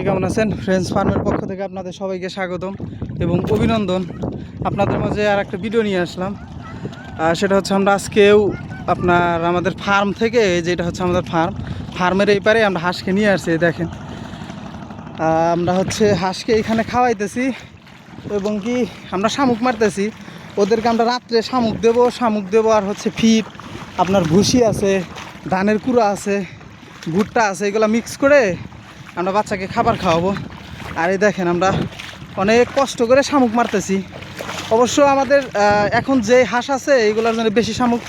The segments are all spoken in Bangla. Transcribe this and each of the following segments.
সবাই কেমন আছেন? ফ্রেন্ডস ফার্মের পক্ষ থেকে আপনাদের সবাইকে স্বাগতম এবং অভিনন্দন। আপনাদের মাঝে আর একটা ভিডিও নিয়ে আসলাম। সেটা হচ্ছে আমরা আজকেও আপনার আমাদের ফার্ম থেকে যেটা হচ্ছে আমাদের ফার্ম ফার্মের এই পারে আমরা হাঁসকে নিয়ে আসছি দেখেন। আমরা হচ্ছে হাঁসকে এখানে খাওয়াইতেছি এবং কি আমরা শামুক মারতেছি। ওদেরকে আমরা রাত্রে শামুক দেবো শামুক দেবো আর হচ্ছে ফিট আপনার ভুসি আছে, ধানের কুড়া আছে, ভুট্টা আছে, এগুলো মিক্স করে আমরা বাচ্চাকে খাবার খাওয়াবো। আর এই দেখেন আমরা অনেক কষ্ট করে শামুক মারতেছি। অবশ্য আমাদের এখন যে হাঁস আছে, এইগুলোর জন্য বেশি শামুক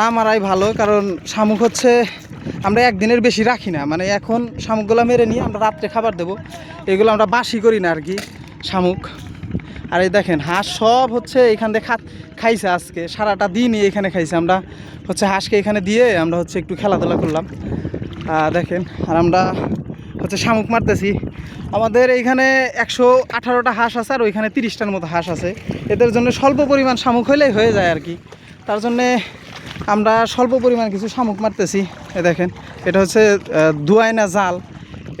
না মারাই ভালো। কারণ শামুক হচ্ছে, আমরা একদিনের বেশি রাখি না। মানে এখন শামুকগুলো মেরে নিয়ে আমরা রাত্রে খাবার দেবো। এগুলো আমরা বাসি করি না আর কি, শামুক। আর এই দেখেন, হাঁস সব হচ্ছে এখান থেকে খা খাইছে আজকে। সারাটা দিনই এখানে খাইছে। আমরা হচ্ছে হাঁসকে এখানে দিয়ে আমরা হচ্ছে একটু খেলাধুলা করলাম। দেখেন, আর আমরা হচ্ছে শামুক মারতেছি। আমাদের এইখানে একশো আঠারোটা হাঁস আছে আর ওইখানে তিরিশটার মতো হাঁস আছে। এদের জন্য স্বল্প পরিমাণ শামুক হলেই হয়ে যায় আর কি। তার জন্যে আমরা স্বল্প পরিমাণ কিছু শামুক মারতেছি। এ দেখেন, এটা হচ্ছে দুয়াইনা জাল।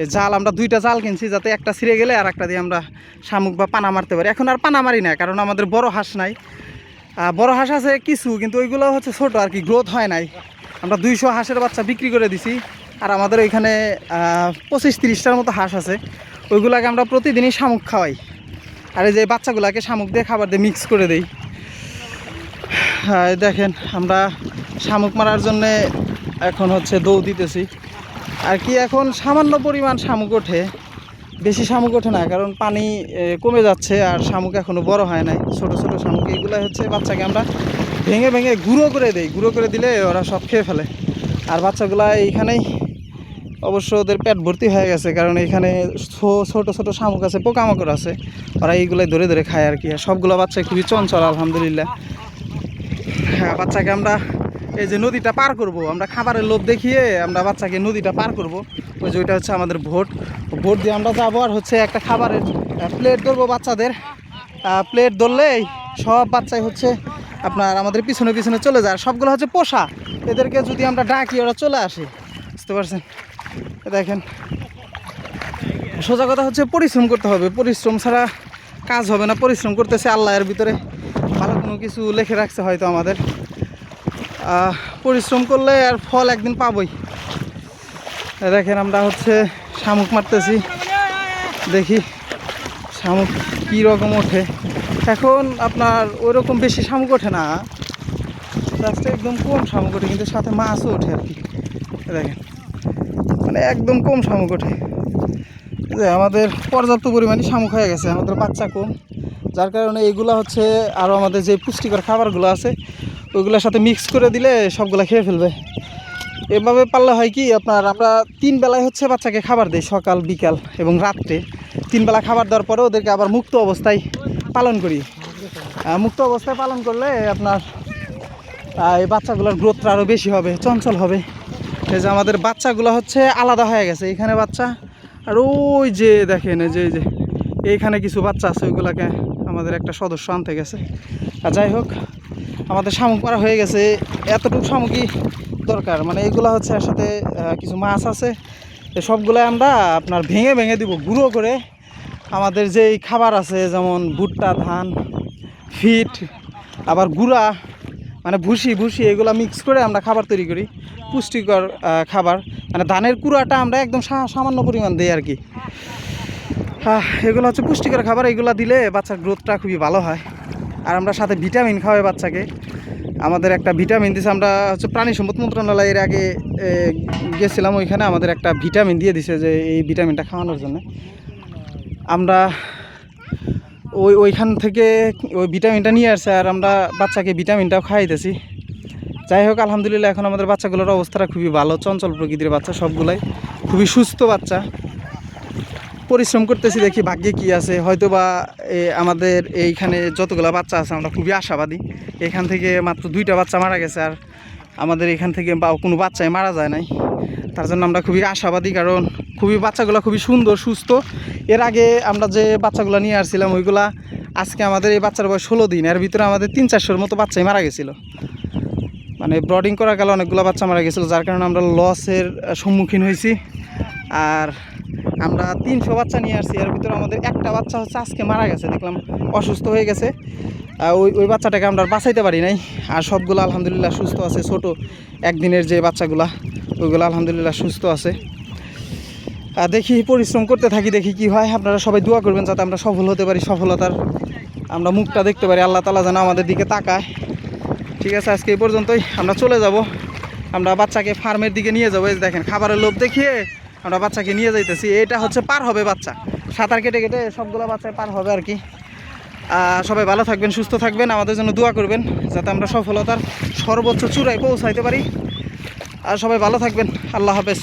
এই জাল আমরা দুইটা জাল কিনছি যাতে একটা ছিঁড়ে গেলে আর একটা দিয়ে আমরা শামুক বা পানা মারতে পারি। এখন আর পানা মারি না, কারণ আমাদের বড় হাঁস নাই। বড় হাঁস আছে কিছু, কিন্তু ওইগুলো হচ্ছে ছোট আর কি গ্রোথ হয় নাই। আমরা দুইশো হাঁসের বাচ্চা বিক্রি করে দিছি। আর আমাদের এখানে পঁচিশ তিরিশটার মতো হাঁস আছে। ওইগুলাকে আমরা প্রতিদিনই শামুক খাওয়াই। আর এই যে বাচ্চাগুলাকে শামুক দিয়ে খাবার দিয়ে মিক্স করে দিই। দেখেন, আমরা শামুক মারার জন্যে এখন হচ্ছে দৌ দিতেছি। আর কি এখন সামান্য পরিমাণ শামুক ওঠে। বেশি শামুক ওঠে না, কারণ পানি কমে যাচ্ছে আর শামুক এখনও বড় হয় নাই। ছোট ছোট শামুক এগুলো হচ্ছে বাচ্চাকে আমরা ভেঙে ভেঙে গুঁড়ো করে দেই। গুঁড়ো করে দিলে ওরা সব খেয়ে ফেলে। আর বাচ্চাগুলা এইখানেই অবশ্য ওদের পেট ভর্তি হয়ে গেছে, কারণ এখানে ছোট ছোট শামুক আছে, পোকামাকড় আছে। ওরা এইগুলাই ধরে ধরে খায় আর কি। আর সবগুলো বাচ্চা খুবই চঞ্চল, আলহামদুলিল্লাহ। হ্যাঁ বাচ্চাকে আমরা এই যে নদীটা পার করব, আমরা খাবারের লোভ দেখিয়ে আমরা বাচ্চাকে নদীটা পার করব। ওই যে ওইটা হচ্ছে আমাদের ভোট। ভোট দিয়ে আমরা যাব আর হচ্ছে একটা খাবারের প্লেট ধরবো বাচ্চাদের। প্লেট ধরলেই সব বাচ্চাই হচ্ছে আপনার আমাদের পিছনে পিছনে চলে যায়। সবগুলো হচ্ছে পোষা। এদেরকে যদি আমরা ডাকি, ওরা চলে আসে। বুঝতে পারছেন? দেখেন। সোজা কথা হচ্ছে পরিশ্রম করতে হবে। পরিশ্রম ছাড়া কাজ হবে না। পরিশ্রম করতেছে আল্লাহ এর ভিতরে। ভালো কোনো কিছু লেখে রাখছে হয়তো আমাদের। পরিশ্রম করলে আর ফল একদিন পাবই। দেখেন আমরা হচ্ছে শামুক মারতেছি। দেখি শামুক কী রকম ওঠে। এখন আপনার ওই রকম বেশি শামুক ওঠে না। একদম কম শামুক ওঠে, কিন্তু সাথে মাছও ওঠে আর কি। দেখেন। মানে একদম কম শামুক ওঠে। যে আমাদের পর্যাপ্ত পরিমাণে শামুক হয়ে গেছে, আমাদের বাচ্চা কম। যার কারণে এইগুলো হচ্ছে আরও আমাদের যে পুষ্টিকর খাবারগুলো আছে, ওইগুলোর সাথে মিক্স করে দিলে সবগুলো খেয়ে ফেলবে। এভাবে পারলে হয় কি, আপনার আমরা তিন বেলায় হচ্ছে বাচ্চাকে খাবার দিই, সকাল, বিকাল এবং রাত্রে। তিন বেলা খাবার দেওয়ার পরে ওদেরকে আবার মুক্ত অবস্থায় পালন করি। মুক্ত অবস্থায় পালন করলে আপনার এই বাচ্চাগুলোর গ্রোথটা আরও বেশি হবে, চঞ্চল হবে। এই যে আমাদের বাচ্চাগুলো হচ্ছে আলাদা হয়ে গেছে, এখানে বাচ্চা। আর ওই যে দেখেন যে যে, এইখানে কিছু বাচ্চা আছে, ওইগুলাকে আমাদের একটা সদস্য আনতে গেছে। আর যাই হোক, আমাদের শামুক মারা হয়ে গেছে, এতটুকু শামুকই দরকার। মানে এগুলো হচ্ছে এর সাথে কিছু মাছ আছে এই সবগুলাই আমরা আপনার ভেঙে ভেঙে দিব, গুঁড়ো করে। আমাদের যেই খাবার আছে, যেমন ভুট্টা, ধান, ফিট, আবার গুঁড়া মানে ভুসি ভুসি, এগুলো মিক্স করে আমরা খাবার তৈরি করি। পুষ্টিকর খাবার। মানে ধানের কুড়াটা আমরা একদম সামান্য পরিমাণ দিই আর কি। এগুলো হচ্ছে পুষ্টিকর খাবার। এগুলো দিলে বাচ্চার গ্রোথটা খুবই ভালো হয়। আর আমরা সাথে ভিটামিন খাওয়াই বাচ্চাকে। আমাদের একটা ভিটামিন দিছে, আমরা হচ্ছে প্রাণী সম্পদ মন্ত্রণালয়ের আগে গেছিলাম ওইখানে। আমাদের একটা ভিটামিন দিয়ে দিছে যে এই ভিটামিনটা খাওয়ানোর জন্য। আমরা ওই, ওইখান থেকে ওই ভিটামিনটা নিয়ে আসছে আর আমরা বাচ্চাকে ভিটামিনটাও খাইতেছি। যাই হোক, আলহামদুলিল্লাহ, এখন আমাদের বাচ্চাগুলোর অবস্থাটা খুবই ভালো। চঞ্চল প্রকৃতির বাচ্চা, সবগুলাই। খুবই সুস্থ বাচ্চা। পরিশ্রম করতেছি, দেখি ভাগ্যে কি আছে। হয়তো বা আমাদের এইখানে যতগুলো বাচ্চা আছে, আমরা খুবই আশাবাদী। এখান থেকে মাত্র দুইটা বাচ্চা মারা গেছে, আর আমাদের এখান থেকে বা কোনো বাচ্চাই মারা যায় নাই। তার জন্য আমরা খুবই আশাবাদী, কারণ খুবই বাচ্চাগুলো খুবই সুন্দর, সুস্থ। এর আগে আমরা যে বাচ্চাগুলো নিয়ে আসছিলাম, ওইগুলা আজকে আমাদের এই বাচ্চার বয়স ষোলো দিন। এর ভিতরে আমাদের তিন চারশোর মতো বাচ্চাই মারা গেছিল। মানে ব্রডিং করা গেলে অনেকগুলো বাচ্চা মারা গেছিল, যার কারণে আমরা লসের সম্মুখীন হয়েছি। আর আমরা তিনশো বাচ্চা নিয়ে আসছি, এর ভিতরে আমাদের একটা বাচ্চা হচ্ছে আজকে মারা গেছে, দেখলাম অসুস্থ হয়ে গেছে। ওই ওই বাচ্চাটাকে আমরা বাঁচাইতে পারি নাই। আর সবগুলো আলহামদুলিল্লাহ সুস্থ আছে, ছোট একদিনের যে বাচ্চাগুলা, ওইগুলো আলহামদুলিল্লাহ সুস্থ আছে। আর দেখি পরিশ্রম করতে থাকি, দেখি কি হয়। আপনারা সবাই দোয়া করবেন যাতে আমরা সফল হতে পারি, সফলতার আমরা মুখটা দেখতে পারি, আল্লাহ তালা যেন আমাদের দিকে তাকায়। ঠিক আছে, আজকে এই পর্যন্তই। আমরা চলে যাব। আমরা বাচ্চাকে ফার্মের দিকে নিয়ে যাব। এই দেখেন, খাবারের লোভ দেখিয়ে আমরা বাচ্চাকে নিয়ে যাইতেছি। এটা হচ্ছে পার হবে বাচ্চা। সাঁতার কেটে কেটে সবগুলো বাচ্চায় পার হবে আর কি। সবাই ভালো থাকবেন, সুস্থ থাকবেন। আমাদের জন্য দোয়া করবেন, যাতে আমরা সফলতার সর্বোচ্চ চূড়ায় পৌঁছাইতে পারি। আর সবাই ভালো থাকবেন। আল্লাহ হাফেজ।